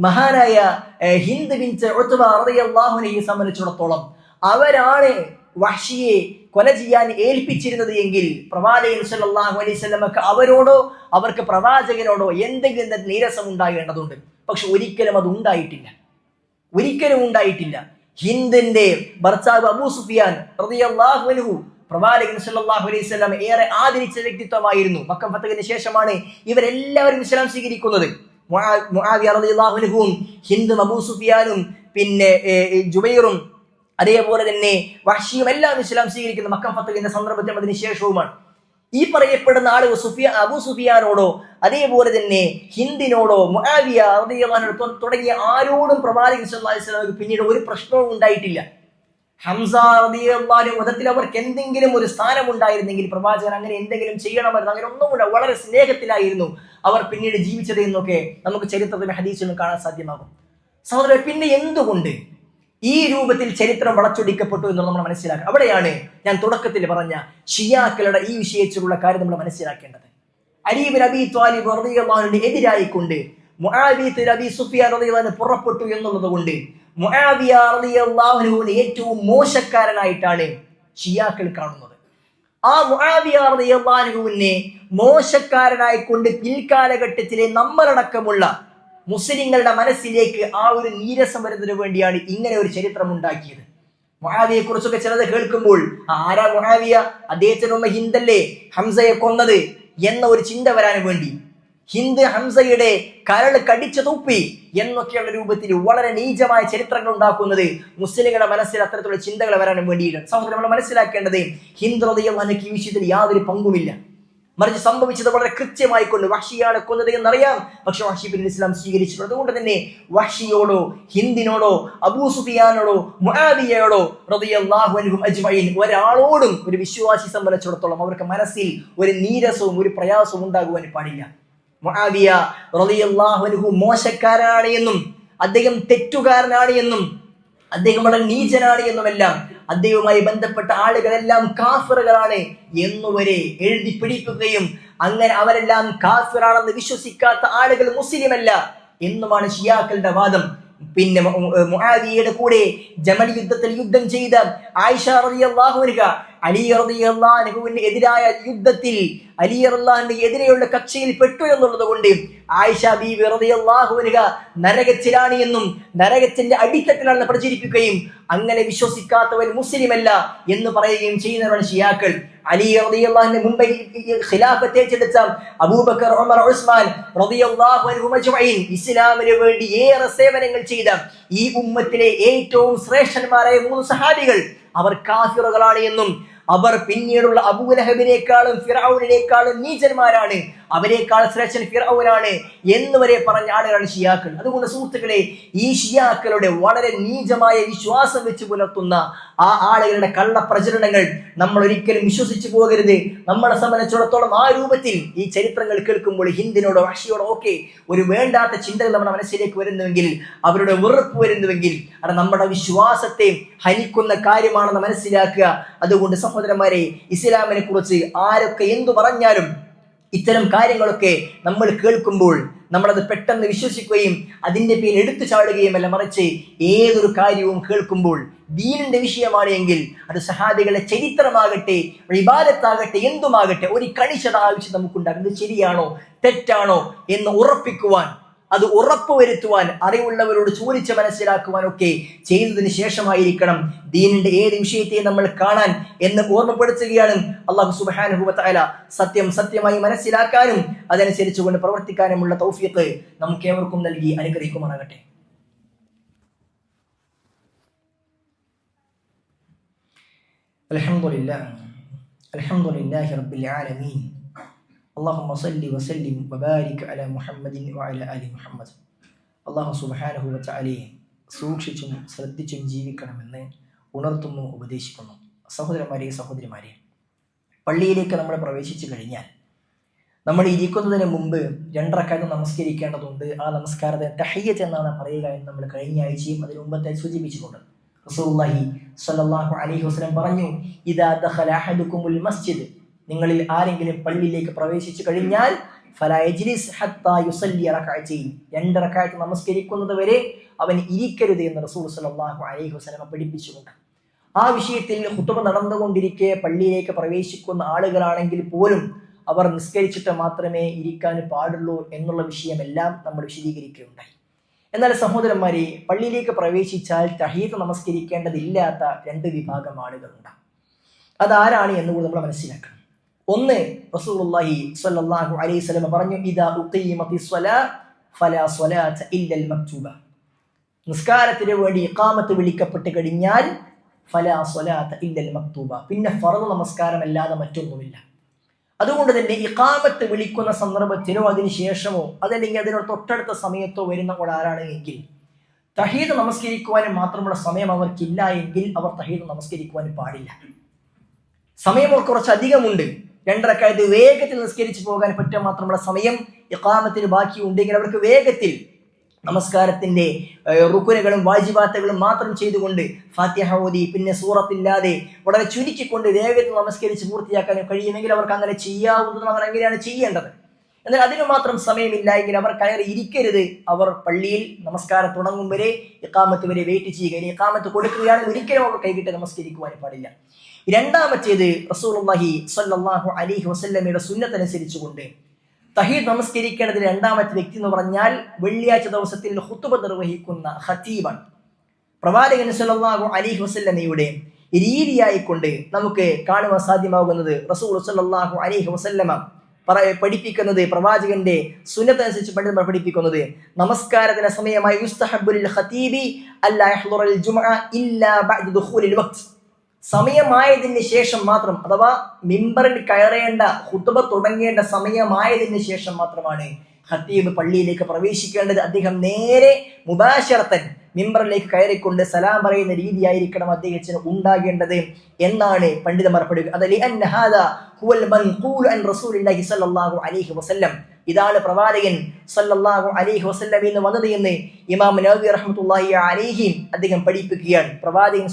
മഹാനായ ഹിന്ദ് ബിൻ റളിയല്ലാഹുവിനെ സംബന്ധിച്ചിടത്തോളം അവരാണ് വഹ്ഷിയെ കൊല ചെയ്യാൻ ഏൽപ്പിച്ചിരുന്നത് എങ്കിൽ പ്രവാചകൻ സല്ലാഹു അലൈഹി വസല്ലമക്ക് അവരോടോ അവർക്ക് പ്രവാചകനോടോ എന്തെങ്കിലും നീരസം ഉണ്ടാകേണ്ടതുണ്ട്. പക്ഷെ ഒരിക്കലും അത് ഉണ്ടായിട്ടില്ല. ഒരിക്കലും ഉണ്ടായിട്ടില്ല. ഹിന്ദിന്റെ ഭർത്താവ് അബൂ സുഫിയാൻ റളിയല്ലാഹു അൻഹു പ്രവാചകൻ സല്ലാഹു അലൈഹി ഏറെ ആദരിച്ച വ്യക്തിത്വമായിരുന്നു. മക്കം ഫത്തകിന് ശേഷമാണ് ഇവരെല്ലാവരും ഇസ്ലാം സ്വീകരിക്കുന്നത്. മുആ- മുആവിയ ഹിന്ദും അബൂ സുഫിയാനും പിന്നെ ജുബൈറും അതേപോലെ തന്നെ വഹ്ഷിയും എല്ലാം ഇസ്ലാം സ്വീകരിക്കുന്ന മക്കം സന്ദർഭത്തിൽ അതിന് ശേഷവുമാണ്. ഈ പറയപ്പെടുന്ന ആളുകൾ സുഫിയ അബു സുഫിയാനോടോ അതേപോലെ തന്നെ ഹിന്ദിനോടോ തൊ- തുടങ്ങിയ ആരോടും പ്രവാചകൻ സല്ലല്ലാഹു അലൈഹി പിന്നീട് ഒരു പ്രശ്നവും ഉണ്ടായിട്ടില്ല. ഹംസ റളിയല്ലാഹു മതത്തിൽ അവർക്ക് എന്തെങ്കിലും ഒരു സ്ഥാനം ഉണ്ടായിരുന്നെങ്കിൽ പ്രവാചകൻ അങ്ങനെ എന്തെങ്കിലും ചെയ്യണമായിരുന്നു. അങ്ങനെ ഒന്നും കൂടെ വളരെ സ്നേഹത്തിലായിരുന്നു അവർ പിന്നീട് ജീവിച്ചത് എന്നൊക്കെ നമുക്ക് ചരിത്രത്തിന് ഹദീസിൽ കാണാൻ സാധ്യമാകും. സഹോദരൻ പിന്നെ എന്തുകൊണ്ട് ഈ രൂപത്തിൽ ചരിത്രം വളച്ചൊടിക്കപ്പെട്ടു എന്ന് നമ്മൾ മനസ്സിലാക്കുക അവിടെയാണ് ഞാൻ തുടക്കത്തിൽ പറഞ്ഞ ഷിയാക്കളുടെ ഈ വിഷയത്തിലുള്ള കാര്യം നമ്മൾ മനസ്സിലാക്കേണ്ടത്. അലീബ് നബി ത്വാലിബ് റളിയല്ലാഹുവിന്റെ എതിരായിക്കൊണ്ട് മുആവിയ റബി സുഫിയാൻ റളിയല്ലാഹു പുറപ്പെട്ടു എന്നുള്ളത് കൊണ്ട് മുആവിയ റളിയല്ലാഹുവിനെ ഏറ്റവും മോശക്കാരനായിട്ടാണ് ഷിയാക്കൾ കാണുന്നത്. ആ മുആവിയ റളിയല്ലാഹു മോശക്കാരനായി കൊണ്ട് പിൽക്കാലഘട്ടത്തിലെ നമ്മളടക്കമുള്ള മുസ്ലിങ്ങളുടെ മനസ്സിലേക്ക് ആ ഒരു നീരസം വരുന്നതിന് വേണ്ടിയാണ് ഇങ്ങനെ ഒരു ചരിത്രം ഉണ്ടാക്കിയത്. മുഹാവിയെ കുറിച്ചൊക്കെ ചിലത് കേൾക്കുമ്പോൾ ആരാ മുഹാവിയ അദ്ദേഹത്തിന് ഉമ്മ ഹിന്ദല്ലേ? ഹംസയെ കൊന്നത്? എന്ന ഒരു ചിന്ത വരാൻ വേണ്ടി. ഹിന്ദ് ഹംസയുടെ കരൾ കടിച്ചു തൂപ്പി എന്നൊക്കെയുള്ള രൂപത്തിൽ വളരെ നീചമായ ചരിത്രങ്ങൾ ഉണ്ടാക്കുന്നത് മുസ്ലിങ്ങളുടെ മനസ്സിൽ അത്തരത്തിലുള്ള ചിന്തകൾ വരാനും വേണ്ടിയിട്ടാണ് നമ്മൾ മനസ്സിലാക്കേണ്ടത് ഹിന്ദ് ഹൃദയം ഈ വിഷയത്തിൽ യാതൊരു പങ്കുമില്ല. മറിച്ച് സംഭവിച്ചത് വളരെ കൃത്യമായി കൊണ്ട് വഷിയാണ് കൊന്നത് എന്നറിയാം. പക്ഷെ വഷി പിന്നീട് ഇസ്ലാം സ്വീകരിച്ചിട്ടുണ്ട്. അതുകൊണ്ട് തന്നെ വഷിയോടോ ഹിന്ദിനോടോ അബൂ സുഫിയാനോടോ മുഹാബിയയോടോ അജ്മഈൻ ഒരാളോടും ഒരു വിശ്വാസി സംബന്ധിച്ചിടത്തോളം അവർക്ക് മനസ്സിൽ ഒരു നീരസവും ഒരു പ്രയാസവും ഉണ്ടാകുവാൻ പാടില്ല. മുഹാബിയ റളിയല്ലാഹു അൻഹു മോശക്കാരനാണ് എന്നും അദ്ദേഹം തെറ്റുകാരനാണ് എന്നും അദ്ദേഹം വളരെ നീചനാണ് എന്നുമെല്ലാം അദ്ദേഹവുമായി ബന്ധപ്പെട്ട ആളുകളെല്ലാം കാഫറുകളാണ് എന്നുവരെ എഴുതി പിടിക്കുകയും അങ്ങനെ അവരെല്ലാം കാഫിറാണെന്ന് വിശ്വസിക്കാത്ത ആളുകൾ മുസ്ലിമല്ല എന്നുമാണ് ഷിയാക്കളുടെ വാദം. പിന്നെ മു- മു- കൂടെ ജമൽ യുദ്ധത്തിൽ യുദ്ധം ചെയ്ത ആയിഷ റളിയല്ലാഹു അൻഹ അലി അൻഹുവിന് എതിരായ യുദ്ധത്തിൽ അലി റളിയല്ലാഹുവിന് എതിരെയുള്ള കക്ഷിയിൽ പെട്ടു എന്നുള്ളത് കൊണ്ട് ആയിഷ ബി റളിയല്ലാഹു അൻഹ നരകത്തിലാണ് എന്നും നരകത്തിന്റെ അടിത്തട്ടിലാണ് പ്രചരിപ്പിക്കുകയും അങ്ങനെ വിശ്വസിക്കാത്തവൻ മുസ്ലിമല്ല എന്ന് പറയുകയും ചെയ്യുന്നവരാണ് ഷിയാക്കൾ. അലി റളിയല്ലാഹുവിന്റെ മുമ്പ് ഖിലാഫത്തെ ഏറ്റെടുത്ത അബൂബക്കർ ഉമർ ഉസ്മാൻ റളിയല്ലാഹു അജ്മഈൻ ഇസ്ലാമിന് വേണ്ടി ഏറെ സേവനങ്ങൾ ചെയ്ത ഈ ഉമ്മത്തിലെ ഏറ്റവും ശ്രേഷ്ഠന്മാരായ മൂന്ന് സഹാബികൾ അവർ കാഫിറുകളാണ് എന്നും അവർ പിന്നീടുള്ള അബൂലഹബിനേക്കാളും ഫിറൌനിനേക്കാളും നീചന്മാരാണ്. അവരെക്കാൾ ശ്രേഷ്ഠൻ ഫിറൌനാണ് എന്ന് വരെ പറഞ്ഞ ആളുകളാണ് ഷിയാക്കൾ അതുകൊണ്ട് സുഹൃത്തുക്കളെ ഈ ഷിയാക്കളുടെ വളരെ നീചമായ വിശ്വാസം വെച്ച് പുലർത്തുന്ന ആ ആളുകളുടെ കള്ള പ്രചരണങ്ങൾ നമ്മൾ ഒരിക്കലും വിശ്വസിച്ചു പോകരുത്. നമ്മളെ സംബന്ധിച്ചിടത്തോളം ആ രൂപത്തിൽ ഈ ചരിത്രങ്ങൾ കേൾക്കുമ്പോൾ ഹിന്ദിനോടോ റഷ്യയോടോ ഒക്കെ ഒരു വേണ്ടാത്ത ചിന്തകൾ നമ്മുടെ മനസ്സിലേക്ക് വരുന്നുവെങ്കിൽ അവരുടെ വെറുപ്പ് വരുന്നുവെങ്കിൽ അത് നമ്മുടെ വിശ്വാസത്തെ ഹനിക്കുന്ന കാര്യമാണെന്ന് മനസ്സിലാക്കുക. അതുകൊണ്ട് സഹോദരന്മാരെ ഇസ്ലാമിനെ കുറിച്ച് ആരൊക്കെ എന്തു പറഞ്ഞാലും ഇത്തരം കാര്യങ്ങളൊക്കെ നമ്മൾ കേൾക്കുമ്പോൾ നമ്മളത് പെട്ടെന്ന് വിശ്വസിക്കുകയും അതിന്റെ പേരിൽ എടുത്തു ചാടുകയും അല്ല മറിച്ച് ഏതൊരു കാര്യവും കേൾക്കുമ്പോൾ ദീനിന്റെ വിഷയമാണ് എങ്കിൽ അത് സഹാബികളുടെ ചരിത്രമാകട്ടെ വിവാദത്താകട്ടെ എന്തുമാകട്ടെ ഒരു കണിശത ആവശ്യം നമുക്കുണ്ടാകുന്നത് ശരിയാണോ തെറ്റാണോ എന്ന് ഉറപ്പിക്കുവാൻ അത് ഉറപ്പുവരുത്തുവാൻ അറിവുള്ളവരോട് ചോദിച്ച് മനസ്സിലാക്കുവാനൊക്കെ ചെയ്തതിന് ശേഷമായിരിക്കണം ദീനിന്റെ ഏത് വിഷയത്തെ നമ്മൾ കാണാൻ എന്ന് ഓർമ്മപ്പെടുത്തുകയാണ് അള്ളാഹു സുബാനുഭവത്തായ സത്യം സത്യമായി മനസ്സിലാക്കാനും അതനുസരിച്ച് കൊണ്ട് പ്രവർത്തിക്കാനുമുള്ള തൗഫീഖ് നമുക്ക് ഏവർക്കും നൽകി അനുഗ്രഹിക്കുമാറാകട്ടെ الحمد لله الحمد لله رب العالمين അള്ളാഹു സല്ലി വസല്ലിം വബാരിക് അല മുഹമ്മദിൻ വഅല അലി മുഹമ്മദ്. അള്ളാഹു സുബാനഹു വലയെ സൂക്ഷിച്ചും ശ്രദ്ധിച്ചും ജീവിക്കണമെന്ന് ഉണർത്തുന്നു ഉപദേശിക്കുന്നു. സഹോദരന്മാരെ സഹോദരിമാരെ പള്ളിയിലേക്ക് നമ്മൾ പ്രവേശിച്ചു കഴിഞ്ഞാൽ നമ്മൾ ഇരിക്കുന്നതിന് മുമ്പ് രണ്ടറക്കാലത്ത് നമസ്കരിക്കേണ്ടതുണ്ട്. ആ നമസ്കാരത്തെ തഹയ്യത്ത് എന്നാണ് പറയുക എന്ന് നമ്മൾ കഴിഞ്ഞ ആഴ്ചയും അതിന് മുമ്പത്തെ സൂചിപ്പിച്ചിട്ടുണ്ട്. റസൂല്ലാഹി സല്ലാഹു അലൈഹി വസ്ലം പറഞ്ഞു ഇതാ ദഹലാഹുക്കുമുൽ മസ്ജിദ് നിങ്ങളിൽ ആരെങ്കിലും പള്ളിയിലേക്ക് പ്രവേശിച്ചു കഴിഞ്ഞാൽ രണ്ട് നമസ്കരിക്കുന്നത് വരെ അവൻ ഇരിക്കരുത് എന്ന് റസൂൽ സലാഹു അലൈഹി വസല്ലം പഠിപ്പിച്ചുകൊണ്ട്. ആ വിഷയത്തിൽ ഹുത്തുമ നടന്നുകൊണ്ടിരിക്കെ പള്ളിയിലേക്ക് പ്രവേശിക്കുന്ന ആളുകളാണെങ്കിൽ പോലും അവർ നിസ്കരിച്ചിട്ട് മാത്രമേ ഇരിക്കാൻ പാടുള്ളൂ എന്നുള്ള വിഷയമെല്ലാം നമ്മൾ വിശദീകരിക്കുകയുണ്ടായി. എന്നാൽ സഹോദരന്മാരെ പള്ളിയിലേക്ക് പ്രവേശിച്ചാൽ തഹീദ് നമസ്കരിക്കേണ്ടതില്ലാത്ത രണ്ട് വിഭാഗം ആളുകളുണ്ട് അതാരാണ് എന്നുകൂടി നമ്മൾ മനസ്സിലാക്കണം. ഒന്ന് റസൂലുള്ളാഹി സ്വല്ലല്ലാഹു അലൈഹി വസല്ലം പറഞ്ഞു ഇദാ സ്വലാത ഇല്ലൽ മക്തൂബ. നിസ്കാരത്തിന് വേണ്ടി ഇഖാമത്ത് വിളിക്കപ്പെട്ട് കഴിഞ്ഞാൽ ഫലാ സ്വലാത ഇല്ലൽ മക്തൂബ. പിന്നെ മറ്റൊന്നുമില്ല. അതുകൊണ്ട് തന്നെ ഇഖാമത്ത് വിളിക്കുന്ന സന്ദർഭത്തിനോ അതിന് ശേഷമോ അതല്ലെങ്കിൽ അതിനോട് തൊട്ടടുത്ത സമയത്തോ വരുന്ന ഒരാളാണ് എങ്കിൽ തഹീദ് നമസ്കരിക്കുവാനും മാത്രമുള്ള സമയം അവർക്കില്ല എങ്കിൽ അവർ തഹീദ് നമസ്കരിക്കുവാനും പാടില്ല. സമയം അവർക്ക് കുറച്ച് അധികമുണ്ട് രണ്ടരക്കാലത്ത് വേഗത്തിൽ നിസ്കരിച്ചു പോകാൻ പറ്റുക മാത്രമുള്ള സമയം ഇക്കാമത്തിന് ബാക്കി ഉണ്ടെങ്കിൽ അവർക്ക് വേഗത്തിൽ നമസ്കാരത്തിന്റെ റുക്കുനുകളും വാജിബാത്തുകളും മാത്രം ചെയ്തുകൊണ്ട് ഫാത്തിഹ പിന്നെ സൂറത്തില്ലാതെ വളരെ ചുരുക്കിക്കൊണ്ട് വേഗത്തിൽ നമസ്കരിച്ച് പൂർത്തിയാക്കാൻ കഴിയുമെങ്കിൽ അവർക്ക് അങ്ങനെ ചെയ്യാവുന്നത് അവർ എങ്ങനെയാണ് ചെയ്യേണ്ടത്. എന്നാൽ അതിനു മാത്രം സമയമില്ല എങ്കിൽ അവർ കയറി ഇരിക്കരുത്. അവർ പള്ളിയിൽ നമസ്കാരം തുടങ്ങും വരെ ഇക്കാമത്ത് വരെ വെയിറ്റ് ചെയ്യുക. ഇനി ഇക്കാമത്ത് കൊടുക്കുകയാണെങ്കിൽ ഒരിക്കലും അവർ കൈകിട്ട് നമസ്കരിക്കുവാൻ പാടില്ല. രണ്ടാമത്തേത് റസൂലുള്ളാഹി സ്വല്ലല്ലാഹു അലൈഹി വസല്ലമയുടെ സുന്നത്തനുസരിച്ചുകൊണ്ട് തഹീദ് നമസ്കരിക്കേണ്ടത് രണ്ടാമത്തെ വ്യക്തി എന്ന് പറഞ്ഞാൽ വെള്ളിയാഴ്ച ദിവസത്തിൽ ഹുത്തുബ നിർവഹിക്കുന്ന ഖത്തീബാണ്. പ്രവാചകൻ സല്ലാഹു അലൈഹി വസല്ലമയുടെ രീതിയായിക്കൊണ്ട് നമുക്ക് കാണുവാൻ സാധ്യമാകുന്നത് റസൂൽ സല്ലാഹു അലൈഹി വസല്ലമ പറ പഠിപ്പിക്കുന്നത് പ്രവാചകന്റെ സുന്നത്തനുസരിച്ച് പണ്ഡിതന്മാർ പഠിപ്പിക്കുന്നത് നമസ്കാരത്തിന് സമയമായി സമയമായതിന് ശേഷം മാത്രം അഥവാ മിമ്പറിൽ കയറേണ്ട ഹുത്തുബ തുടങ്ങേണ്ട സമയമായതിന് ശേഷം മാത്രമാണ് ഖത്തീബ് പള്ളിയിലേക്ക് പ്രവേശിക്കേണ്ടത്. അദ്ദേഹം നേരെ മുബാശറത്തൻ മിമ്പറിലേക്ക് കയറിക്കൊണ്ട് സലാം പറയുന്ന രീതിയായിരിക്കണം അദ്ദേഹത്തിന് ഉണ്ടാകേണ്ടത് എന്നാണ് പണ്ഡിതന്മാർ പഠിക്കുക ഇതാണ് പ്രവാചകൻ സല്ലല്ലാഹു അലൈഹി വസല്ലം എന്ന് വന്നത് എന്ന് ഇമാം നവവി റഹ്മത്തുള്ളാഹി അലൈഹി അദ്ദേഹം പഠിപ്പിക്കുകയാണ്. പ്രവാചകൻ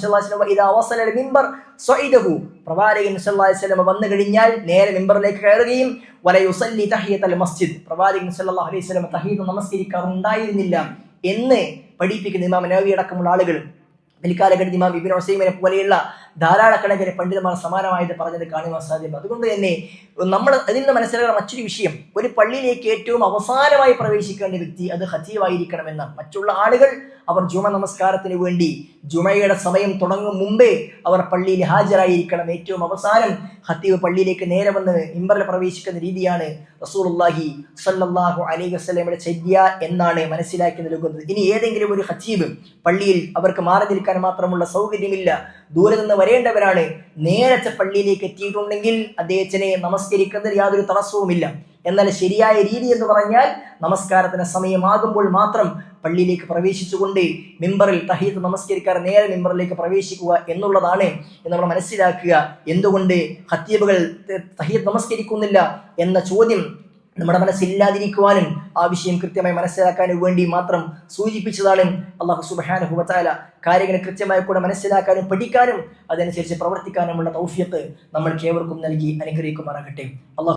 മിമ്പർ സ്വഇദഹു. പ്രവാചകൻ സല്ലല്ലാഹു അലൈഹി വസല്ലം വന്നു കഴിഞ്ഞാൽ നേരെ മിമ്പറിലേക്ക് കയറുകയും വലയുസല്ലി തഹിയത്തൽ മസ്ജിദ്. പ്രവാചകൻ സല്ലല്ലാഹു അലൈഹി വസല്ലം തഹീദ് നമസ്കരിക്കാറുണ്ടായിരുന്നില്ല. എന്ന് പഠിപ്പിക്കുന്ന ഇമാം നവി അടക്കമുള്ള ആളുകൾ പിൽക്കാലഘട്ടത്തിൽ ഇമാം ഇബിൻ ഹുസൈമിനെ പോലെയുള്ള ധാരാളക്കണക്കിന് പണ്ഡിതന്മാർ സമാനമായത് പറഞ്ഞത് കാണുവാൻ സാധ്യമല്ല അതുകൊണ്ട് തന്നെ നമ്മൾ അതിൽ നിന്ന് മനസ്സിലാക്കുന്ന മറ്റൊരു വിഷയം. ഒരു പള്ളിയിലേക്ക് ഏറ്റവും അവസാനമായി പ്രവേശിക്കേണ്ട വ്യക്തി അത് ഹജീവായിരിക്കണമെന്ന് മറ്റുള്ള ആളുകൾ അവർ ജുമ നമസ്കാരത്തിന് വേണ്ടി ജുമയുടെ സമയം തുടങ്ങും മുമ്പേ അവർ പള്ളിയിൽ ഹാജരായിരിക്കണം. ഏറ്റവും അവസാനം ഹത്തീവ് പള്ളിയിലേക്ക് നേരെ വന്ന് ഇമ്പറിൽ പ്രവേശിക്കുന്ന രീതിയാണ് റസൂലുള്ളാഹി സല്ലാഹു അലൈഹി വസ്ലമിയുടെ ചര്യ എന്നാണ് മനസ്സിലാക്കി നൽകുന്നത്. ഇനി ഏതെങ്കിലും ഒരു ഹത്തീബ് പള്ളിയിൽ അവർക്ക് മാറി നിൽക്കാൻ മാത്രമുള്ള സൗകര്യമില്ല ദൂരെ നിന്ന് വരേണ്ടവരാണ്. നേരത്തെ പള്ളിയിലേക്ക് എത്തിയിട്ടുണ്ടെങ്കിൽ അദ്ദേഹത്തിനെ നമസ്കരിക്കുന്നതിൽ യാതൊരു തടസ്സവുമില്ല. എന്നാൽ ശരിയായ രീതി എന്ന് പറഞ്ഞാൽ നമസ്കാരത്തിന് സമയമാകുമ്പോൾ മാത്രം പള്ളിയിലേക്ക് പ്രവേശിച്ചുകൊണ്ട് മിമ്പറിൽ തഹീദ് നമസ്കരിക്കാർ നേരെ മിമ്പറിലേക്ക് പ്രവേശിക്കുക എന്നുള്ളതാണ് എന്ന് നമ്മൾ മനസ്സിലാക്കുക. എന്തുകൊണ്ട് ഹത്തീബുകൾ തഹീദ് നമസ്കരിക്കുന്നില്ല എന്ന ചോദ്യം നമ്മുടെ മനസ്സില്ലാതിരിക്കുവാനും ആ വിഷയം കൃത്യമായി മനസ്സിലാക്കാനും വേണ്ടി മാത്രം സൂചിപ്പിച്ചതാണ് അള്ളാഹു സുബാന ഹുബത്തായ കാര്യങ്ങൾ കൃത്യമായി കൂടെ മനസ്സിലാക്കാനും പഠിക്കാനും അതനുസരിച്ച് പ്രവർത്തിക്കാനുമുള്ള തൗഫ്യത്ത് നമ്മൾക്ക് ഏവർക്കും നൽകി അനുഗ്രഹിക്കുമാറാകട്ടെ. അള്ളാഹു